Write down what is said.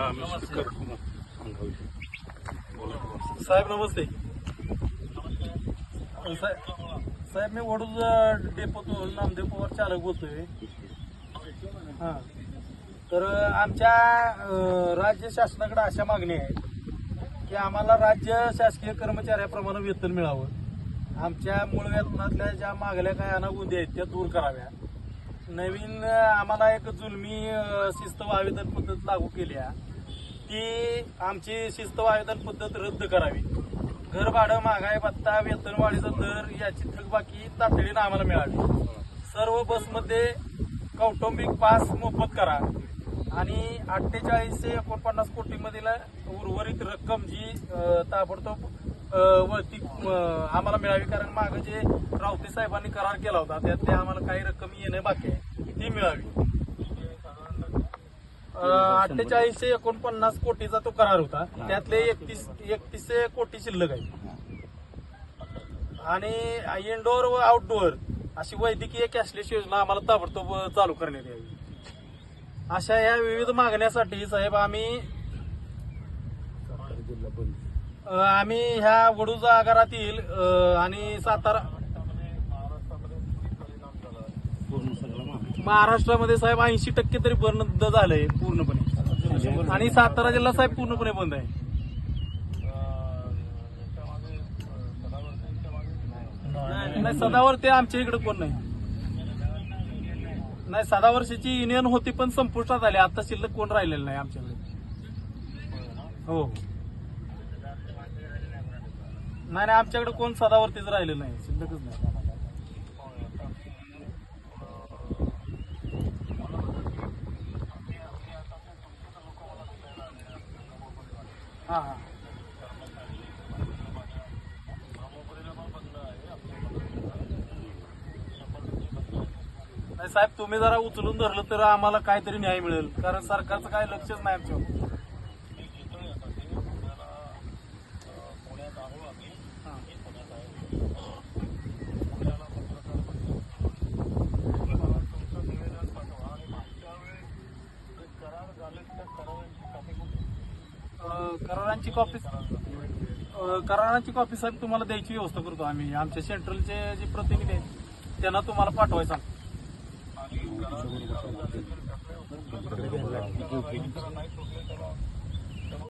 साहेब नमस्ते. साहेब साहेब मी वडूज डेपोतून नामदेव पवार चालक बोलतोय. हां. तर आमच्या राज्य शासनाकडे अशा मागणी आहेत की आम्हाला राज्य शासकीय कर्मचाऱ्याप्रमाणे वेतन मिळावं. आमच्या मूळ वेतनातल्या ज्या मागल्या काय अनागुंदी आहेत त्या दूर कराव्या. नवीन आम्हाला एक जुलमी शिस्त व आवेदन पद्धत लागू केली आहे ती आमची शिस्त आवेदन पद्धत रद्द करावी. घर भाडं महागाई भत्ता वेतनवाढीचा दर याची थकबाकी तातडीनं आम्हाला मिळावी. सर्व बसमध्ये कौटुंबिक पास मोफत करा. आणि अठ्ठेचाळीस ते एकोणपन्नास कोटीमधील उर्वरित रक्कम जी ताबडतोब अं, वळती आम्हाला मिळावी. कारण मागं जे रावते साहेबांनी करार केला होता त्यात ते आम्हाला काही रक्कम येणे बाकी आहे ती मिळावी. अठ्ठेचाळीसशे एकोणपन्नास कोटीचा तो करार होता. त्यातले एकतीस एकतीसशे कोटी शिल्लक आहे आणि इनडोअर व आउटडोअर अशी वैद्यकीय कॅशलेस योजना आम्हाला ताबडतोब चालू करण्यात यावी. अशा या विविध मागण्यासाठी साहेब आम्ही आम्ही ह्या वडूजा आगारातील आणि सातारा महाराष्ट्रामध्ये साहेब ऐंशी टक्के तरी बंद झालंय पूर्णपणे. आणि सातारा जिल्हा साहेब पूर्णपणे बंद आहे. नाही सदावर ते आमच्या इकडे कोण नाही. नाही सदा वर्षाची युनियन होती पण संपुष्टात आली. आता शिल्लक कोण राहिलेलं नाही आमच्याकडे. हो. नाही नाही आमच्याकडे कोण सदावरतीच राहिलेलं नाही. शिल्लकच नाही. हां हां. नाही साहेब तुम्ही जरा उचलून धरलं तर आम्हाला काहीतरी न्याय मिळेल. कारण सरकारचं काय लक्षच नाही आमच्यावर हा. अं, करारांची कॉपी करारांची कॉपी साहेब तुम्हाला द्यायची व्यवस्था करतो आम्ही. आमच्या सेंट्रलचे जे प्रतिनिधी आहेत त्यांना तुम्हाला पाठवायचा